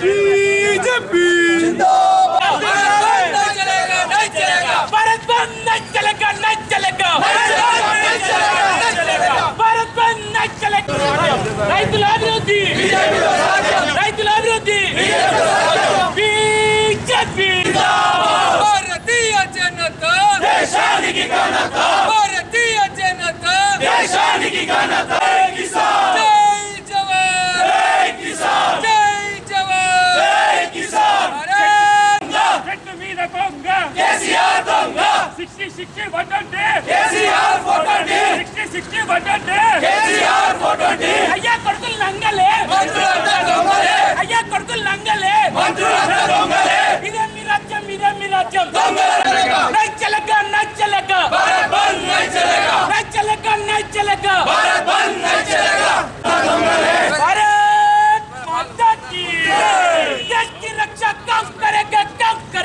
BJP రైతుల అభివృద్ధి రైతుల అభివృద్ధి బీజేపీ భారతీయ జనతా దేశానికి ఘనత భారతీయ జనతా దేశానికి ఘనత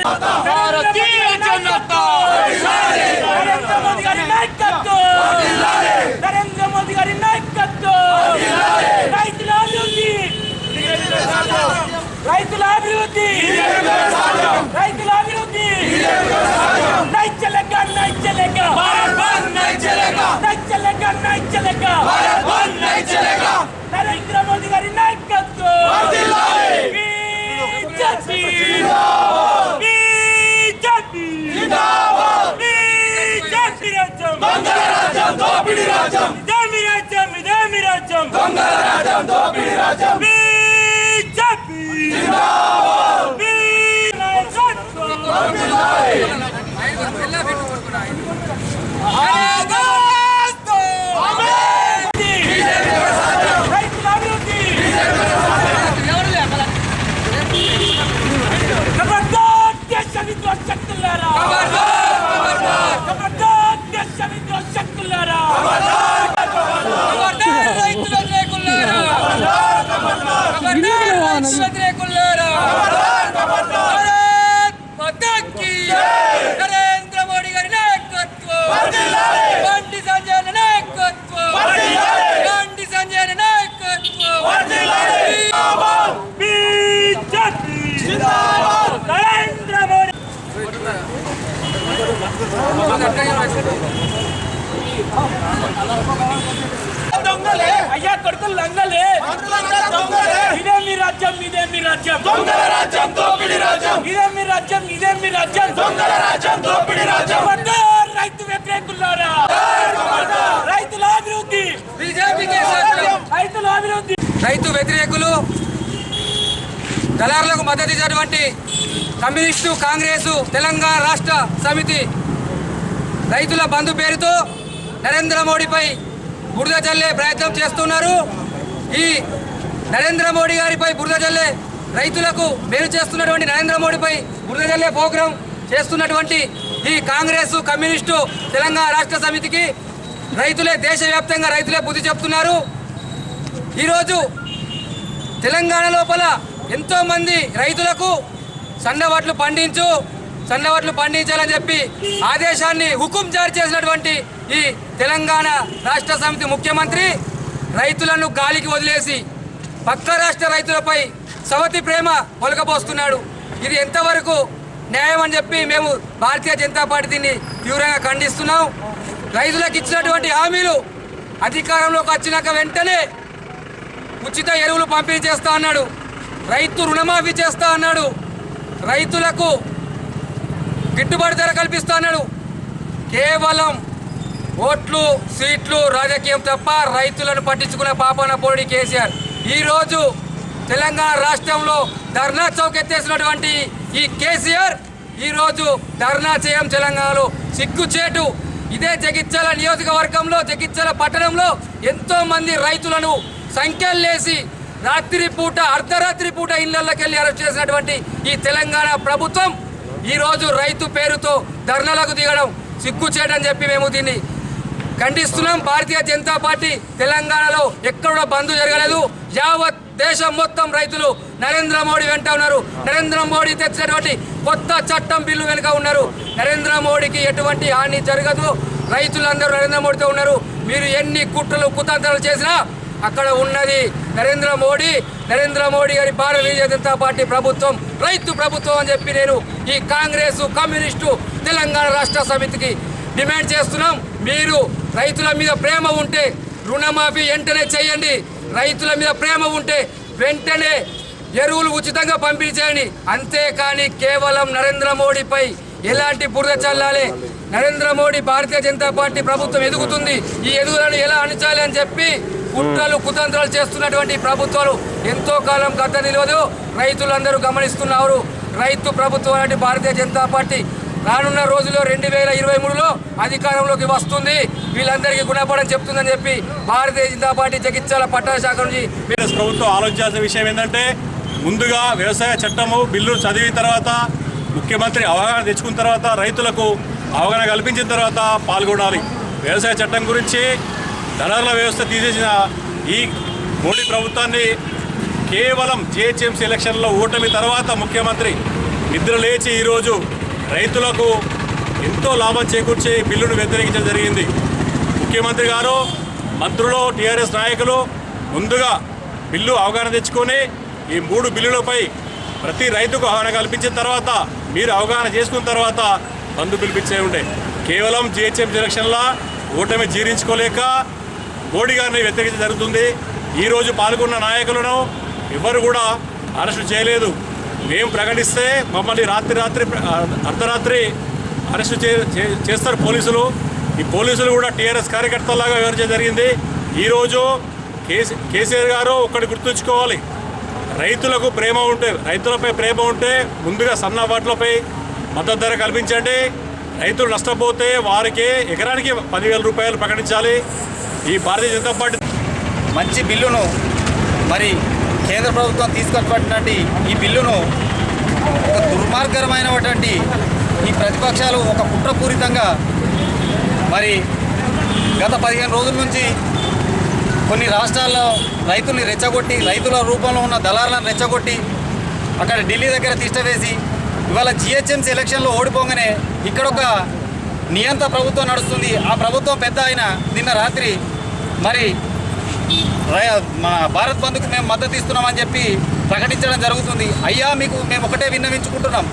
맞다. రాజ్యం విధామి రాజ్యం విధామి రాజ్యం దొంగల రాజ్యం దోపిడీ రాజ్యం బీజేపీ జిందాబాద్ బీ నాయకత్వం ఖబర్దార్ రైతు వ్యతిరేకులారా భారత్ మాతా కీ నరేంద్ర మోడీ గారి నాయకత్వం బండి సంజయ్ నాయకత్వం బండి సంజయ్ నాయకత్వం బీజేపీ నరేంద్ర మోడీ దొంగలే అయ్యా కొడుకులు లంగలే మంత్రులంతా దొంగలే ఇదే మీ రాజ్యం ఇదే మీ రాజ్యం. దొంగల రాజ్యం దోపిడీ రాజ్యం. ఇదే మీ రాజ్యం ఇదే మీ రాజ్యం. దొంగల రాజ్యం దోపిడీ రాజ్యం. రైతు వ్యతిరేకులారా రైతుల అభివృద్ధి. రైతుల అభివృద్ధి. రైతు వ్యతిరేకులు దళారులకు మద్దతు ఇచ్చినటువంటి కమ్యూనిస్టు కాంగ్రెస్ తెలంగాణ రాష్ట్ర సమితి రైతుల బంధు పేరుతో నరేంద్ర మోడీపై బురద చల్లే ప్రయత్నం చేస్తున్నారు. ఈ నరేంద్ర మోడీ గారిపై బురద చల్లే రైతులకు మేలు చేస్తున్నటువంటి నరేంద్ర మోడీపై బురద చల్లే ప్రోగ్రాం చేస్తున్నటువంటి ఈ కాంగ్రెస్ కమ్యూనిస్టు తెలంగాణ రాష్ట్ర సమితికి రైతులే దేశవ్యాప్తంగా రైతులే బుద్ధి చెప్తున్నారు. ఈరోజు తెలంగాణ లోపల ఎంతోమంది రైతులకు సన్నవాట్లు పండించు సన్నవట్లు పండించాలని చెప్పి ఆదేశాన్ని హుకుం జారీ చేసినటువంటి ఈ తెలంగాణ రాష్ట్ర సమితి ముఖ్యమంత్రి రైతులను గాలికి వదిలేసి పక్క రాష్ట్ర రైతులపై సవతి ప్రేమ మొలకపోస్తున్నాడు ఇది ఎంతవరకు న్యాయం అని చెప్పి మేము భారతీయ జనతా పార్టీ దీన్ని తీవ్రంగా ఖండిస్తున్నాం. రైతులకు ఇచ్చినటువంటి హామీలు అధికారంలోకి వచ్చినాక వెంటనే ఉచిత ఎరువులు పంపిణీ చేస్తా అన్నాడు. రైతు రుణమాఫీ చేస్తా అన్నాడు. రైతులకు గిట్టుబాటు ధర కల్పిస్తా అన్నాడు. కేవలం ఓట్లు సీట్లు రాజకీయం తప్ప రైతులను పట్టించుకునే పాపన పోడి కేసీఆర్. ఈరోజు తెలంగాణ రాష్ట్రంలో ధర్నా చౌక్ ఎత్తేసినటువంటి ఈ కేసీఆర్ ఈరోజు ధర్నా చేయం తెలంగాణలో సిగ్గుచేటు. ఇదే జగిత్యాల నియోజకవర్గంలో జగిత్యాల పట్టణంలో ఎంతోమంది రైతులను సంఖ్యలేసి రాత్రి పూట అర్ధరాత్రి పూట ఇళ్ళలోకి వెళ్ళి అరెస్ట్ చేసినటువంటి ఈ తెలంగాణ ప్రభుత్వం ఈరోజు రైతు పేరుతో ధర్నాలకు దిగడం సిగ్గుచేటని చెప్పి మేము దీన్ని ఖండిస్తున్నాం భారతీయ జనతా పార్టీ తెలంగాణలో ఎక్కడ బంద్ జరగలేదు. యావత్ దేశం మొత్తం రైతులు నరేంద్ర మోడీ వెంట ఉన్నారు. నరేంద్ర మోడీ తెచ్చినటువంటి కొత్త చట్టం బిల్లు వెనుక ఉన్నారు. నరేంద్ర మోడీకి ఎటువంటి హాని జరగదు. రైతులందరూ నరేంద్ర మోడీతో ఉన్నారు. మీరు ఎన్ని కుట్రలు కుతంత్రాలు చేసినా అక్కడ ఉన్నది నరేంద్ర మోడీ. నరేంద్ర మోడీ గారి భారతీయ జనతా పార్టీ ప్రభుత్వం రైతు ప్రభుత్వం అని చెప్పి నేను ఈ కాంగ్రెస్ కమ్యూనిస్టు తెలంగాణ రాష్ట్ర సమితికి డిమాండ్ చేస్తున్నాం. మీరు రైతుల మీద ప్రేమ ఉంటే రుణమాఫీ వెంటనే చేయండి. రైతుల మీద ప్రేమ ఉంటే వెంటనే ఎరువులు ఉచితంగా పంపిణీ చేయండి అంతేకాని కేవలం నరేంద్ర మోడీపై ఎలాంటి బురద చల్లాలి. నరేంద్ర మోడీ భారతీయ జనతా పార్టీ ప్రభుత్వం ఎదుగుతుంది. ఈ ఎదుగులను ఎలా అణచాలి అని చెప్పి కుట్రలు కుతంత్రాలు చేస్తున్నటువంటి ప్రభుత్వాలు ఎంతో కాలం గత నిలవదు. రైతులందరూ గమనిస్తున్నారు. రైతు ప్రభుత్వం అంటే భారతీయ జనతా పార్టీ రానున్న రోజుల్లో రెండు వేల ఇరవై మూడులో అధికారంలోకి వస్తుంది. వీళ్ళందరికీ గుణపడని చెప్తుందని చెప్పి భారతీయ జనతా పార్టీ జగిత్యాల పట్టణ శాఖ నుంచి ప్రభుత్వం ఆలోచించాల్సిన విషయం ఏంటంటే ముందుగా వ్యవసాయ చట్టము బిల్లు చదివిన తర్వాత ముఖ్యమంత్రి అవగాహన తెచ్చుకున్న తర్వాత రైతులకు అవగాహన కల్పించిన తర్వాత పాల్గొనాలి. వ్యవసాయ చట్టం గురించి దళారుల వ్యవస్థ తీసేసిన ఈ మోడీ ప్రభుత్వాన్ని కేవలం జిహెచ్ఎంసీ ఎలక్షన్లో ఓటమి తర్వాత ముఖ్యమంత్రి నిద్ర లేచి ఈరోజు రైతులకు ఎంతో లాభం చేకూర్చే బిల్లును వ్యతిరేకించడం జరిగింది. ముఖ్యమంత్రి గారు మంత్రులు టీఆర్ఎస్ నాయకులు ముందుగా బిల్లు అవగాహన తెచ్చుకొని ఈ మూడు బిల్లులపై ప్రతి రైతుకు అవగాహన కల్పించిన తర్వాత మీరు అవగాహన చేసుకున్న తర్వాత బంధు పిలిపించే ఉండే కేవలం జిహెచ్ఎంసీ ఎలక్షన్ల ఓటమి జీర్ణించుకోలేక మోడీ గారిని వ్యతిరేకించడం జరుగుతుంది. ఈరోజు పాల్గొన్న నాయకులను ఎవరు కూడా అరెస్టు చేయలేదు. మేము ప్రకటిస్తే మమ్మల్ని రాత్రి రాత్రి అర్ధరాత్రి అరెస్టు చే చేస్తారు పోలీసులు. ఈ పోలీసులు కూడా టీఆర్ఎస్ కార్యకర్తలాగా వివరించడం జరిగింది. ఈరోజు కేసీ కేసీఆర్ గారు ఒకటి గుర్తుంచుకోవాలి. రైతులకు ప్రేమ ఉంటే రైతులపై ప్రేమ ఉంటే ముందుగా సన్న వాటిలపై మద్దతు ధర కల్పించండి. రైతులు నష్టపోతే వారికి ఎకరానికి పదివేల రూపాయలు ప్రకటించాలి. ఈ భారతీయ జనతా పార్టీ మంచి బిల్లును మరి కేంద్ర ప్రభుత్వం తీసుకొచ్చినటువంటి ఈ బిల్లును ఒక దుర్మార్గరమైనటువంటి ఈ ప్రతిపక్షాలు ఒక కుట్రపూరితంగా మరి గత పదిహేను రోజుల నుంచి కొన్ని రాష్ట్రాల్లో రైతుల్ని రెచ్చగొట్టి రైతుల రూపంలో ఉన్న దళారులను రెచ్చగొట్టి అక్కడ ఢిల్లీ దగ్గర తిష్టవేసి ఇవాళ జిహెచ్ఎంసీ ఎలక్షన్లో ఓడిపోగానే ఇక్కడ ఒక నియంత ప్రభుత్వం నడుస్తుంది. ఆ ప్రభుత్వం పెద్ద ఆయన నిన్న రాత్రి మరి మన భారత్ బంద్కు మేము మద్దతు ఇస్తున్నామని చెప్పి ప్రకటించడం జరుగుతుంది. అయ్యా మీకు మేము ఒకటే విన్నవించుకుంటున్నాం.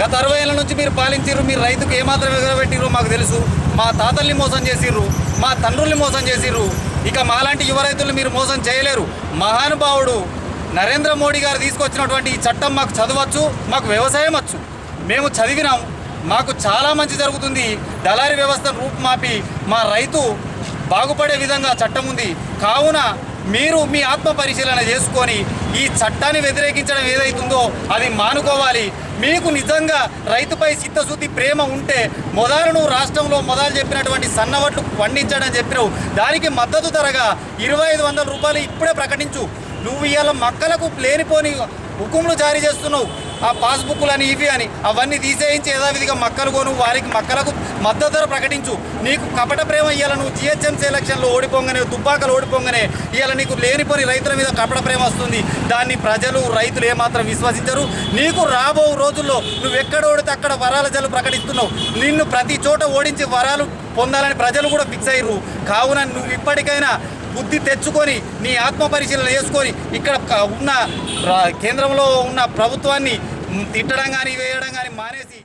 గత అరవై ఏళ్ళ నుంచి మీరు పాలించారు మీరు రైతుకు ఏమాత్రం ఎగరబెట్టిరో మాకు తెలుసు. మా తాతల్ని మోసం చేసిర్రు మా తండ్రుల్ని మోసం చేసిర్రు. ఇక మాలాంటి యువ రైతులు మీరు మోసం చేయలేరు. మహానుభావుడు నరేంద్ర మోడీ గారు తీసుకొచ్చినటువంటి ఈ చట్టం మాకు చదవచ్చు మాకు వ్యవసాయం వచ్చు. మేము చదివినాం. మాకు చాలా మంచి జరుగుతుంది. దళారీ వ్యవస్థను రూపుమాపి మా రైతు బాగుపడే విధంగా చట్టం ఉంది. కావున మీరు మీ ఆత్మ పరిశీలన చేసుకొని ఈ చట్టాన్ని వ్యతిరేకించడం ఏదైతుందో అది మానుకోవాలి. మీకు నిజంగా రైతుపై చిత్తశుద్ధి ప్రేమ ఉంటే మొదలను రాష్ట్రంలో మొదలు చెప్పినటువంటి సన్నవట్లు పండించడం చెప్పినావు. దానికి మద్దతు ధరగా ఇరవై ఐదు వందల రూపాయలు ఇప్పుడే ప్రకటించు. నువ్వు ఇవాళ మక్కలకు లేనిపోని హుకుములు జారీ చేస్తున్నావు. ఆ పాస్బుక్లు అని ఇవి అని అవన్నీ తీసేయించి యథావిధిగా మక్కలు కొను వారికి మక్కలకు మద్దతు ధర ప్రకటించు. నీకు కపట ప్రేమ ఇవాళ నువ్వు జిహెచ్ఎంసీ ఎలక్షన్లో ఓడిపోగానే దుబ్బాకలు ఓడిపోగానే ఇవాళ నీకు లేనిపోని రైతుల మీద కపట ప్రేమ వస్తుంది. దాన్ని ప్రజలు రైతులు ఏమాత్రం విశ్వసించరు. నీకు రాబో రోజుల్లో నువ్వు ఎక్కడ ఓడితే అక్కడ వరాల జల్లు ప్రకటిస్తున్నావు. నిన్ను ప్రతి చోట ఓడించి వరాలు పొందాలని ప్రజలు కూడా ఫిక్స్ అయ్యారు కావున నువ్వు ఇప్పటికైనా బుద్ధి తెచ్చుకొని నీ ఆత్మ పరిశీలన చేసుకొని ఇక్కడ ఉన్న కేంద్రంలో ఉన్న ప్రభుత్వాన్ని తిట్టడం కానీ వేయడం కానీ మానేసి